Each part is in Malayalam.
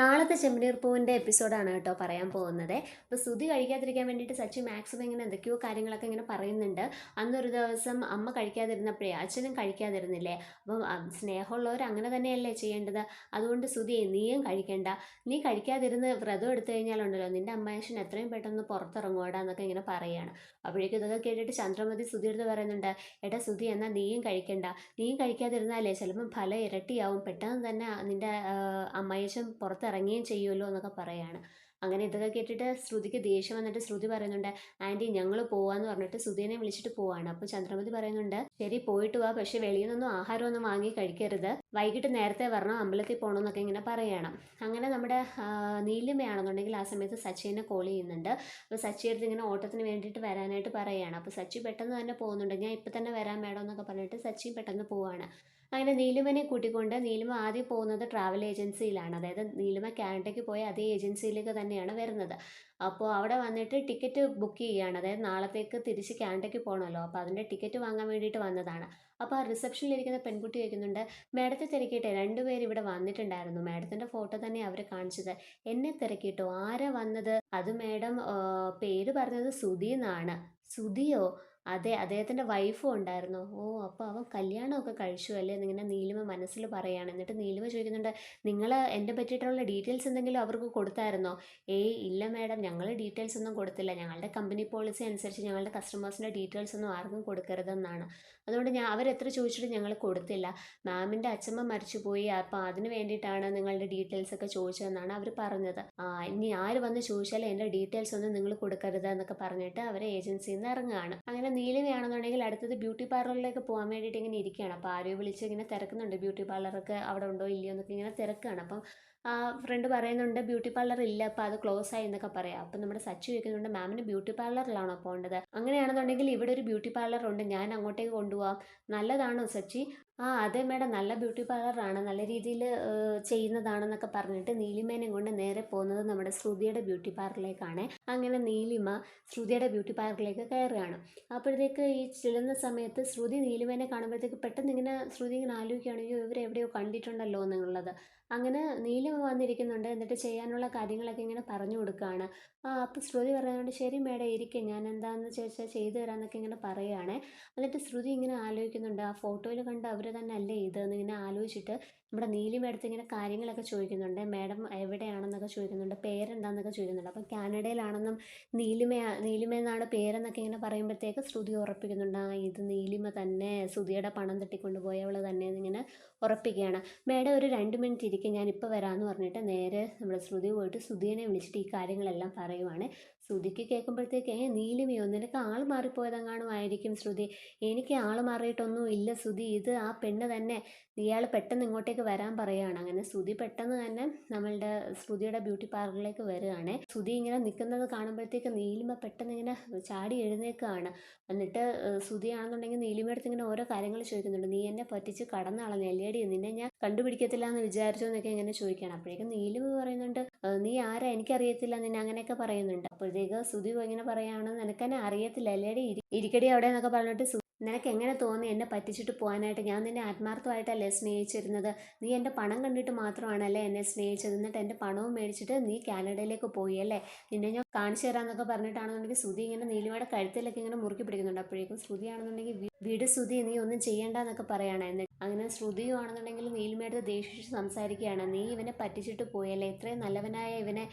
നാളത്തെ ചെമ്പനീർ പൂവിന്റെ എപ്പിസോഡാണ് കേട്ടോ പറയാൻ പോകുന്നത്. അപ്പോൾ ശ്രുതി കഴിക്കാതിരിക്കാൻ വേണ്ടിയിട്ട് സച്ചി മാക്സിമം ഇങ്ങനെ എന്തൊക്കെയോ കാര്യങ്ങളൊക്കെ ഇങ്ങനെ പറയുന്നുണ്ട്. അന്നൊരു ദിവസം അമ്മ കഴിക്കാതിരുന്നപ്പോഴേ അച്ഛനും കഴിക്കാതിരുന്നില്ലേ? അപ്പം സ്നേഹമുള്ളവർ അങ്ങനെ തന്നെയല്ലേ ചെയ്യേണ്ടത്? അതുകൊണ്ട് ശ്രുതി നീയും കഴിക്കണ്ട. നീ കഴിക്കാതിരുന്ന് വ്രതം എടുത്തു കഴിഞ്ഞാലുണ്ടല്ലോ നിന്റെ അമ്മായച്ചൻ എത്രയും പെട്ടെന്ന് പുറത്തിറങ്ങുവാടാ എന്നൊക്കെ ഇങ്ങനെ പറയുകയാണ് അപ്പോഴേക്കും ഇതൊക്കെ കേട്ടിട്ട് ചന്ദ്രമതി ശ്രുതി പറയുന്നുണ്ട് എടാ ശ്രുതി എന്നാൽ നീയും കഴിക്കണ്ട. നീയും കഴിക്കാതിരുന്നാലേ ചിലപ്പം ഫലം ഇരട്ടിയാവും. പെട്ടെന്ന് തന്നെ നിന്റെ അമ്മായച്ചൻ പുറത്തിറങ്ങുകയും ചെയ്യുമല്ലോ എന്നൊക്കെ പറയാണ്. അങ്ങനെ ഇതൊക്കെ കേട്ടിട്ട് ശ്രുതിക്ക് ദേഷ്യം വന്നിട്ട് ശ്രുതി പറയുന്നുണ്ട് ആന്റി ഞങ്ങൾ പോവാന്ന് പറഞ്ഞിട്ട് സുധീനെ വിളിച്ചിട്ട് പോവാണ്. അപ്പോൾ ചന്ദ്രമതി പറയുന്നുണ്ട് ശരി പോയിട്ട് വാ പക്ഷേ വെളിയിൽ നിന്നൊന്നും ആഹാരമൊന്നും വാങ്ങി കഴിക്കരുത്. വൈകിട്ട് നേരത്തെ വരണം അമ്പലത്തിൽ പോകണം എന്നൊക്കെ ഇങ്ങനെ പറയണം. അങ്ങനെ നമ്മുടെ നീലിമയാണെന്നുണ്ടെങ്കിൽ ആ സമയത്ത് സച്ചിനെ കോൾ ചെയ്യുന്നുണ്ട്. അപ്പോൾ സച്ചി അടുത്ത് ഇങ്ങനെ ഓട്ടത്തിന് വേണ്ടിയിട്ട് വരാനായിട്ട് പറയുകയാണ് അപ്പോൾ സച്ചി പെട്ടെന്ന് തന്നെ പോകുന്നുണ്ട്. ഞാൻ ഇപ്പം തന്നെ വരാൻ വേണമെന്നൊക്കെ പറഞ്ഞിട്ട് സച്ചിയും പെട്ടെന്ന് പോവാണ്. അങ്ങനെ നീലിമനെ കൂട്ടിക്കൊണ്ട് നീലിമ ആദ്യം പോകുന്നത് ട്രാവൽ ഏജൻസിയിലാണ് അതായത് നീലിമ കാനഡയ്ക്ക് പോയ അതേ ഏജൻസിയിലേക്ക് തന്നെയാണ് വരുന്നത്. അപ്പോൾ അവിടെ വന്നിട്ട് ടിക്കറ്റ് ബുക്ക് ചെയ്യുകയാണ്. അതായത് നാളത്തേക്ക് തിരിച്ച് കാനഡയ്ക്ക് പോകണമല്ലോ അപ്പോൾ അതിന്റെ ടിക്കറ്റ് വാങ്ങാൻ വേണ്ടിയിട്ട് വന്നതാണ്. അപ്പോൾ ആ റിസപ്ഷനിലിരിക്കുന്ന പെൺകുട്ടി ചോദിക്കുന്നുണ്ട് മാഡത്തെ തിരക്കിയിട്ട്? രണ്ടുപേർ ഇവിടെ വന്നിട്ടുണ്ടായിരുന്നു. മാഡത്തിന്റെ ഫോട്ടോ തന്നെ അവർ കാണിച്ചത്. എന്നെ തിരക്കിയിട്ടോ? ആരാ വന്നത്? അത് മാഡം പേര് പറഞ്ഞത് സുധി എന്നാണ്. സുധിയോ? അതെ അദ്ദേഹത്തിന്റെ വൈഫും ഉണ്ടായിരുന്നു. ഓ അപ്പോൾ അവൻ കല്യാണമൊക്കെ കഴിച്ചു അല്ലേ എന്നിങ്ങനെ നീലിമ മനസ്സിൽ പറയാണ് എന്നിട്ട് നീലിമ ചോദിക്കുന്നുണ്ട് നിങ്ങൾ എന്റെ പറ്റിയിട്ടുള്ള ഡീറ്റെയിൽസ് എന്തെങ്കിലും അവർക്ക് കൊടുത്തായിരുന്നോ? ഏയ് ഇല്ല മാഡം ഞങ്ങൾ ഡീറ്റെയിൽസ് ഒന്നും കൊടുത്തില്ല. ഞങ്ങളുടെ കമ്പനി പോളിസി അനുസരിച്ച് ഞങ്ങളുടെ കസ്റ്റമേഴ്സിന്റെ ഡീറ്റെയിൽസ് ഒന്നും ആർക്കും കൊടുക്കരുതെന്നാണ്. അതുകൊണ്ട് ഞാൻ അവരെത്ര ചോദിച്ചിട്ട് ഞങ്ങൾ കൊടുത്തില്ല. മാമിന്റെ അച്ഛമ്മ മരിച്ചുപോയി. അപ്പോൾ അതിന് വേണ്ടിയിട്ടാണ് നിങ്ങളുടെ ഡീറ്റെയിൽസ് ഒക്കെ ചോദിച്ചതെന്നാണ് അവർ പറഞ്ഞത്. ആ ഇനി ആര് വന്ന് ചോദിച്ചാലും എന്റെ ഡീറ്റെയിൽസ് ഒന്നും നിങ്ങൾ കൊടുക്കരുത് എന്നൊക്കെ പറഞ്ഞിട്ട് അവരെ ഏജൻസിയിൽ നിന്ന് ഇറങ്ങുകയാണ്. അങ്ങനെ നീലിമയാണെന്നുണ്ടെങ്കിൽ അടുത്തത് ബ്യൂട്ടി പാർലറിലേക്ക് പോകാൻ വേണ്ടിയിട്ട് ഇങ്ങനെ ഇരിക്കുകയാണ്. അപ്പോൾ ആരെയോ വിളിച്ച് ഇങ്ങനെ തിരക്കുന്നുണ്ട്. ബ്യൂട്ടി പാർലറൊക്കെ അവിടെ ഉണ്ടോ ഇല്ലയോ എന്നൊക്കെ ഇങ്ങനെ തിരക്കുകയാണ് അപ്പം ആ ഫ്രണ്ട് പറയുന്നുണ്ട് ബ്യൂട്ടി പാർലർ ഇല്ല അപ്പോൾ അത് ക്ലോസ് ആയി എന്നൊക്കെ പറയാം. അപ്പം നമ്മുടെ സച്ചു ചോദിക്കുന്നുണ്ട് മാമിന് ബ്യൂട്ടി പാർലറിലാണോ പോകേണ്ടത്? അങ്ങനെയാണെന്നുണ്ടെങ്കിൽ ഇവിടെ ഒരു ബ്യൂട്ടി പാർലർ ഉണ്ട്. ഞാൻ അങ്ങോട്ടേക്ക് കൊണ്ടുപോകാം നല്ലതാണോ സച്ചി? ആ അതെ മേഡം. നല്ല ബ്യൂട്ടി പാർലറാണ് നല്ല രീതിയിൽ ചെയ്യുന്നതാണെന്നൊക്കെ പറഞ്ഞിട്ട് നീലിമേനെ കൊണ്ട് നേരെ പോകുന്നത് നമ്മുടെ ശ്രുതിയുടെ ബ്യൂട്ടി പാർലറിലേക്കാണ്. അങ്ങനെ നീലിമ ശ്രുതിയുടെ ബ്യൂട്ടി പാർലറിലേക്ക് കയറുകയാണ്. അപ്പോഴത്തേക്ക് ഈ ചെല്ലുന്ന സമയത്ത് ശ്രുതി നീലിമേനെ കാണുമ്പോഴത്തേക്ക് പെട്ടെന്ന് ഇങ്ങനെ ശ്രുതി ഇങ്ങനെ ആലോചിക്കുകയാണെങ്കിൽ ഇവരെവിടെയോ കണ്ടിട്ടുണ്ടല്ലോ എന്നുള്ളത്. അങ്ങനെ നീലിമ വന്നിരിക്കുന്നുണ്ട്. എന്നിട്ട് ചെയ്യാനുള്ള കാര്യങ്ങളൊക്കെ ഇങ്ങനെ പറഞ്ഞു കൊടുക്കുകയാണ്. ആ അപ്പോൾ ശ്രുതി പറയുന്നുണ്ട് ശരി മേഡം ഇരിക്കെ. ഞാൻ എന്താണെന്ന് ചോദിച്ചാൽ ചെയ്തു തരാമെന്നൊക്കെ ഇങ്ങനെ പറയുകയാണ്. എന്നിട്ട് ശ്രുതി ഇങ്ങനെ ആലോചിക്കുന്നുണ്ട്. ആ ഫോട്ടോയിൽ കണ്ട് അവർ തന്നെ അല്ലേ ഇത് എന്നിങ്ങനെ ആലോചിച്ചിട്ട് നമ്മുടെ നീലി അടുത്ത് ഇങ്ങനെ കാര്യങ്ങളൊക്കെ ചോദിക്കുന്നുണ്ട്. മേഡം എവിടെയാണെന്നൊക്കെ ചോദിക്കുന്നുണ്ട്. പേരെന്താണെന്നൊക്കെ ചോദിക്കുന്നുണ്ട്. അപ്പം കാനഡയിലാണെന്നും നീലിമ നീലിമ എന്നാണ് പേരെന്നൊക്കെ ഇങ്ങനെ പറയുമ്പോഴത്തേക്ക് ശ്രുതി ഉറപ്പിക്കുന്നുണ്ട്. ആ ഇത് നീലിമ തന്നെ ശ്രുതിയുടെ പണം തട്ടിക്കൊണ്ടുപോയവൾ തന്നെ എന്നിങ്ങനെ ഉറപ്പിക്കുകയാണ്. മേഡം ഒരു രണ്ട് മിനിറ്റ് ഇരിക്കും ഞാൻ ഇപ്പോൾ വരാമെന്ന് പറഞ്ഞിട്ട് നേരെ നമ്മുടെ ശ്രുതി പോയിട്ട് ശ്രുതിയെ വിളിച്ചിട്ട് ഈ കാര്യങ്ങളെല്ലാം പറയുവാണ്. ശ്രുതിക്ക് കേൾക്കുമ്പോഴത്തേക്ക് ഏ നീലിമയോ നിനക്ക് ആൾ മാറിപ്പോയതെങ്ങാനും ആയിരിക്കും ശ്രുതി. എനിക്ക് ആൾ മാറിയിട്ടൊന്നും ഇല്ല ശ്രുതി. ഇത് ആ പെണ്ണ് തന്നെ ഇയാൾ പെട്ടെന്ന് ഇങ്ങോട്ടേക്ക് വരാൻ പറയുകയാണ്. അങ്ങനെ ശ്രുതി പെട്ടെന്ന് തന്നെ നമ്മളുടെ ശ്രുതിയുടെ ബ്യൂട്ടി പാർലറിലേക്ക് വരികയാണ്. ശ്രുതി ഇങ്ങനെ നിൽക്കുന്നത് കാണുമ്പോഴത്തേക്ക് നീലിമ പെട്ടെന്ന് ഇങ്ങനെ ചാടി എഴുന്നേക്കുകയാണ് എന്നിട്ട് ശ്രുതിയാണെന്നുണ്ടെങ്കിൽ നീലിമയുടെ അടുത്ത് ഇങ്ങനെ ഓരോ കാര്യങ്ങൾ ചോദിക്കുന്നുണ്ട്. നീ എന്നെ പറ്റിച്ച് കടന്നാളഞ്ഞ എല്ലേടി നിന്നെ ഞാൻ കണ്ടുപിടിക്കത്തില്ല എന്ന് വിചാരിച്ചോ? എന്നൊക്കെ ഇങ്ങനെ ചോദിക്കുകയാണ്. അപ്പോഴേക്കും നീലിമ പറയുന്നുണ്ട് "ഏഹ്, നീ ആരാ? എനിക്കറിയത്തില്ല. നിന്നെ അങ്ങനെയൊക്കെ പറയുന്നുണ്ട്. അപ്പോഴത്തേക്ക് ശ്രുതി ഇങ്ങനെ പറയാണ് നിനക്കെന്നെ അറിയത്തില്ല അല്ലേടി? ഇരി- ഇരിക്കടി അവിടെ എന്നൊക്കെ പറഞ്ഞിട്ട് നിനക്ക് എങ്ങനെ തോന്നി എന്നെ പറ്റിച്ചിട്ട് പോകാനായിട്ട് ഞാൻ നിന്നെ ആത്മാർത്ഥമായിട്ടല്ലേ സ്നേഹിച്ചിരുന്നത്? നീ എന്റെ പണം കണ്ടിട്ട് മാത്രമാണല്ലേ എന്നെ സ്നേഹിച്ചത്? എന്നിട്ട് എന്റെ പണവും മേടിച്ചിട്ട് നീ കാനഡയിലേക്ക് പോയി അല്ലേ? നിന്നെ ഞാൻ കാണിച്ചു തരാമെന്നൊക്കെ പറഞ്ഞിട്ടാണെന്നുണ്ടെങ്കിൽ ശ്രുതി ഇങ്ങനെ നീലിമയുടെ കഴുത്തിലൊക്കെ ഇങ്ങനെ മുറുക്കി പിടിക്കുന്നുണ്ട്. അപ്പോഴേക്കും ശ്രുതി വീട് സുധി നീ ഒന്നും ചെയ്യേണ്ട എന്നൊക്കെ പറയണേ. അങ്ങനെ ശ്രുതിയും ആണെന്നുണ്ടെങ്കിൽ നീലിമയുടെ ദേഷ്യിച്ച് സംസാരിക്കുകയാണ്. നീ ഇവനെ പറ്റിച്ചിട്ട് പോയല്ലേ? ഇത്രയും നല്ലവനായ ഇവനെ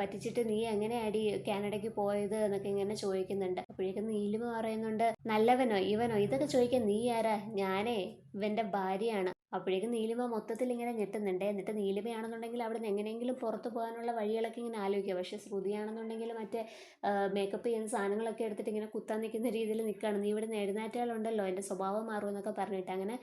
പറ്റിച്ചിട്ട് നീ എങ്ങനെയാടി കാനഡയ്ക്ക് പോയത്? എന്നൊക്കെ ഇങ്ങനെ ചോദിക്കുന്നുണ്ട്. അപ്പോഴേക്കും നീലിമ പറയുന്നുണ്ട് നല്ലവനോ? ഇവനോ? ഇതൊക്കെ ചോദിക്കാൻ നീ ആരാ? ഞാനേ ഇവന്റെ ഭാര്യയാണ്. അപ്പോഴേക്കും നീലിമ മൊത്തത്തിൽ ഇങ്ങനെ ഞെട്ടുന്നുണ്ട്. എന്നിട്ട് നീലിമയാണെന്നുണ്ടെങ്കിൽ അവിടെ നിന്ന് എങ്ങനെയെങ്കിലും പുറത്ത് പോകാനുള്ള വഴികളൊക്കെ ഇങ്ങനെ ആലോചിക്കുക. പക്ഷേ ശ്രുതിയാണെന്നുണ്ടെങ്കിൽ മറ്റേ മേക്കപ്പ് ചെയ്യുന്ന സാധനങ്ങളൊക്കെ എടുത്തിട്ട് ഇങ്ങനെ കുത്താൻ നിൽക്കുന്ന രീതിയിൽ നിൽക്കുകയാണ്. നീ ഇവിടെ നിന്ന് എന്റെ സ്വഭാവം മാറും എന്നൊക്കെ പറഞ്ഞിട്ട് അങ്ങനെ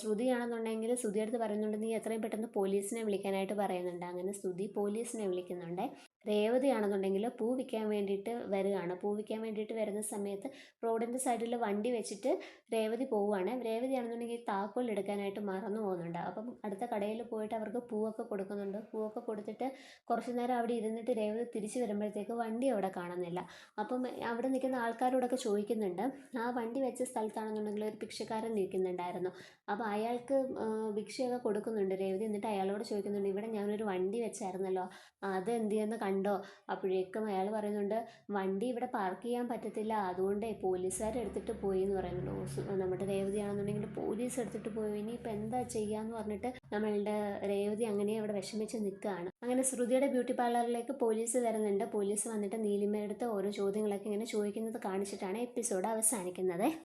ശ്രുതിയാണെന്നുണ്ടെങ്കിൽ ശ്രുതി അടുത്ത് പറയുന്നുണ്ട് നീ എത്രയും പെട്ടെന്ന് പോലീസിനെ വിളിക്കാനായിട്ട് പറയുന്നുണ്ട്. അങ്ങനെ ശ്രുതി പോലീസിനെ വിളിക്കുന്നുണ്ട്. രേവതിയാണെന്നുണ്ടെങ്കിൽ പൂ വിൽക്കാൻ വേണ്ടിയിട്ട് വരികയാണ് പൂ വിൽക്കാൻ വേണ്ടിയിട്ട് വരുന്ന സമയത്ത് റോഡിന്റെ സൈഡിൽ വണ്ടി വെച്ചിട്ട് രേവതി പോവുകയാണ് രേവതിയാണെന്നുണ്ടെങ്കിൽ താക്കോൽ എടുക്കാനായിട്ട് മറന്നു പോകുന്നുണ്ട്. അപ്പം അടുത്ത കടയിൽ പോയിട്ട് അവർക്ക് പൂവൊക്കെ കൊടുക്കുന്നുണ്ട്. പൂവൊക്കെ കൊടുത്തിട്ട് കുറച്ച് നേരം അവിടെ ഇരുന്നിട്ട് രേവതി തിരിച്ചു വരുമ്പോഴത്തേക്ക് വണ്ടി അവിടെ കാണുന്നില്ല. അപ്പം അവിടെ നിൽക്കുന്ന ആൾക്കാരോടൊക്കെ ചോദിക്കുന്നുണ്ട് ആ വണ്ടി വെച്ച സ്ഥലത്താണെന്നുണ്ടെങ്കിൽ ഒരു ഭിക്ഷക്കാരൻ നിൽക്കുന്നുണ്ടായിരുന്നു. അപ്പോൾ അയാൾക്ക് ഭിക്ഷയൊക്കെ കൊടുക്കുന്നുണ്ട്. രേവതി എന്നിട്ട് അയാളോട് ചോദിക്കുന്നുണ്ട് ഇവിടെ ഞാനൊരു വണ്ടി വെച്ചായിരുന്നല്ലോ. അത് എന്ത് ചെയ്യുമെന്ന് കണ്ടോ? അപ്പോഴേക്കും അയാൾ പറയുന്നുണ്ട് വണ്ടി ഇവിടെ പാർക്ക് ചെയ്യാൻ പറ്റത്തില്ല. അതുകൊണ്ടേ പോലീസുകാർ എടുത്തിട്ട് പോയി എന്ന് പറയുന്നുണ്ട് നമ്മുടെ രേവതിയാണെന്നുണ്ടെങ്കിൽ പോലീസ് എടുത്തിട്ട് പോയി. ഇനിയിപ്പോൾ എന്താ ചെയ്യാന്ന് പറഞ്ഞിട്ട് നമ്മളുടെ രേവതി അങ്ങനെ അവിടെ വിഷമിച്ച് നിൽക്കുകയാണ് അങ്ങനെ ശ്രുതിയുടെ ബ്യൂട്ടി പാർലറിലേക്ക് പോലീസ് വരുന്നുണ്ട്. പോലീസ് വന്നിട്ട് നീലിമയുടെ അടുത്ത് ഓരോ ചോദ്യങ്ങളൊക്കെ ഇങ്ങനെ ചോദിക്കുന്നത് കാണിച്ചിട്ടാണ് എപ്പിസോഡ് അവസാനിക്കുന്നത്.